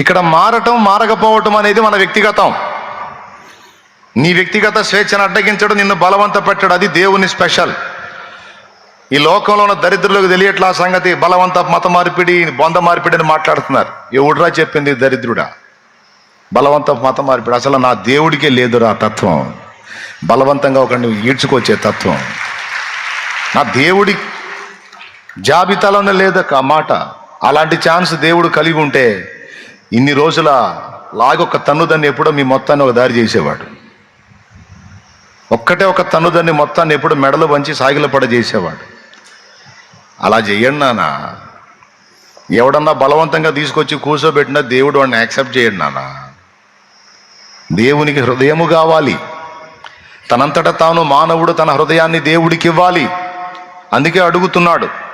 ఇక్కడ మారటం మారకపోవటం అనేది మన వ్యక్తిగతం. నీ వ్యక్తిగత స్వేచ్ఛను అడ్డగించడం నిన్ను బలవంత పెట్టడం అది దేవుని స్పెషల్. ఈ లోకంలో ఉన్న దరిద్రులకు తెలియట్లా సంగతి? బలవంత మత మార్పిడి బొంద మార్పిడి అని మాట్లాడుతున్నారు. ఎవడురా చెప్పింది దరిద్రుడా? బలవంత మత మార్పిడి. అసలు నా దేవుడికే లేదురా తత్వం. బలవంతంగా ఒకరిని ఈడ్చుకొచ్చే తత్వం. నా దేవుడి జాబితాలోనే లేదు ఆ మాట. అలాంటి ఛాన్స్ దేవుడు కలిగి ఉంటే ఇన్ని రోజుల లాగొక్క తన్నుదన్ని ఎప్పుడో మీ మొత్తాన్ని ఒక దారి చేసేవాడు. ఒక్కటే ఒక తన్నుదన్ని మొత్తాన్ని ఎప్పుడు మెడలు వంచి సాగిల పడ చేసేవాడు. అలా చేయండి నాన్న. ఎవడన్నా బలవంతంగా తీసుకొచ్చి కూర్చోబెట్టినా దేవుడు వాడిని యాక్సెప్ట్ చేయండి నాన్న. దేవునికి హృదయము కావాలి. తనంతట తాను మానవుడు తన హృదయాన్ని దేవుడికి ఇవ్వాలి అందుకే అడుగుతున్నాడు.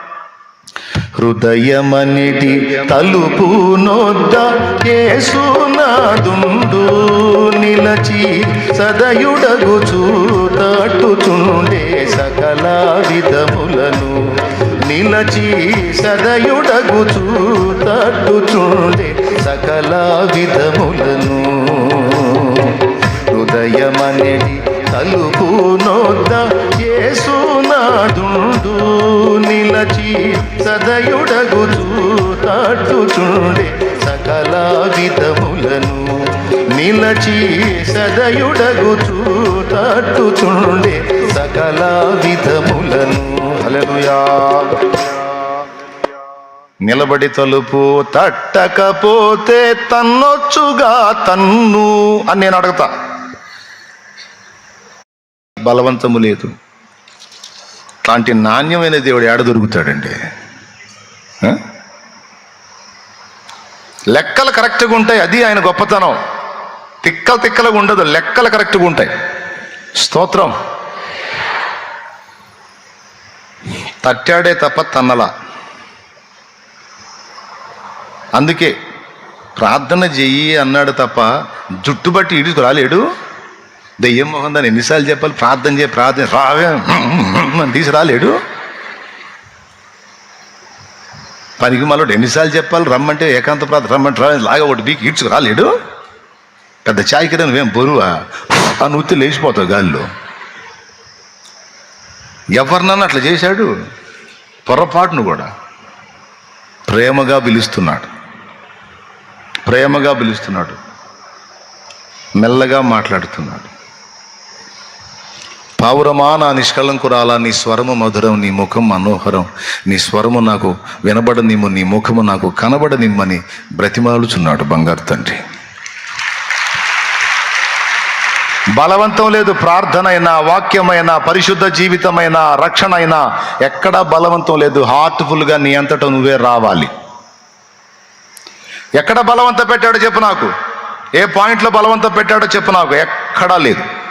హృదయమనిటి తలుపు నొద్ద కేసునాదుండు నిలచి సదయుడగు చూతాటుచుండే సకల విధములను నిలచి సదయుడగు చూతాటుచుండే సకల విధములను హృదయమనిటి తలుపు నొద్ద కేసునాదుండు నిలచి సదయుడగుచూ తట్టుచుండే సకల విధములను నిలచి సదయుడగుచూ తట్టుచుండే సకల విధములను హల్లెలూయా. నిలబడి తలుపు తట్టకపోతే తన్నొచ్చుగా తన్ను అని నేను అడుగుతా. బలవంతము లేదు. అలాంటి నాణ్యమైన దేవుడు ఏడ దొరుకుతాడండి? లెక్కలు కరెక్ట్గా ఉంటాయి అది ఆయన గొప్పతనం. తిక్కలు తిక్కలుగా ఉండదు లెక్కలు కరెక్ట్గా ఉంటాయి. స్తోత్రం. తట్టాడే తప్ప తన్నలా. అందుకే ప్రార్థన చెయ్యి అన్నాడు తప్ప జుట్టు బట్టి ఇడుకు రాలేడు. దెయ్యం మొహం దాన్ని ఎన్నిసార్లు చెప్పాలి ప్రార్థన చేయ ప్రార్థన రావే తీసి రాలేడు. పనికి మళ్ళీ ఎన్నిసార్లు చెప్పాలి? రమ్మంటే ఏకాంత ప్రాంతం రమ్మంటే రా లాగా ఒకటి బీకి ఈడ్చుకు రాలేడు? పెద్ద చాయ్కి నువ్వేం బరువా? ఆ నుత్తి లేచిపోతావు గాలిలో. ఎవరినన్నా అట్లా చేశాడు? పొరపాటును కూడా. ప్రేమగా పిలుస్తున్నాడు. ప్రేమగా పిలుస్తున్నాడు. మెల్లగా మాట్లాడుతున్నాడు. పావురమా నా నిష్కలంకురాలా నీ స్వరము మధురం నీ ముఖం మనోహరం. నీ స్వరము నాకు వినబడనిమ్ము నీ ముఖము నాకు కనబడనిమ్మని బ్రతిమాలుచున్నాడు బంగారు తండ్రి. బలవంతం లేదు ప్రార్థన అయినా వాక్యమైనా పరిశుద్ధ జీవితమైన రక్షణ అయినా ఎక్కడా బలవంతం లేదు. హార్ట్ఫుల్గా నీ అంతటా నువ్వే రావాలి. ఎక్కడ బలవంత పెట్టాడో చెప్పు నాకు. ఏ పాయింట్లో బలవంతం పెట్టాడో చెప్పు నాకు. ఎక్కడా లేదు.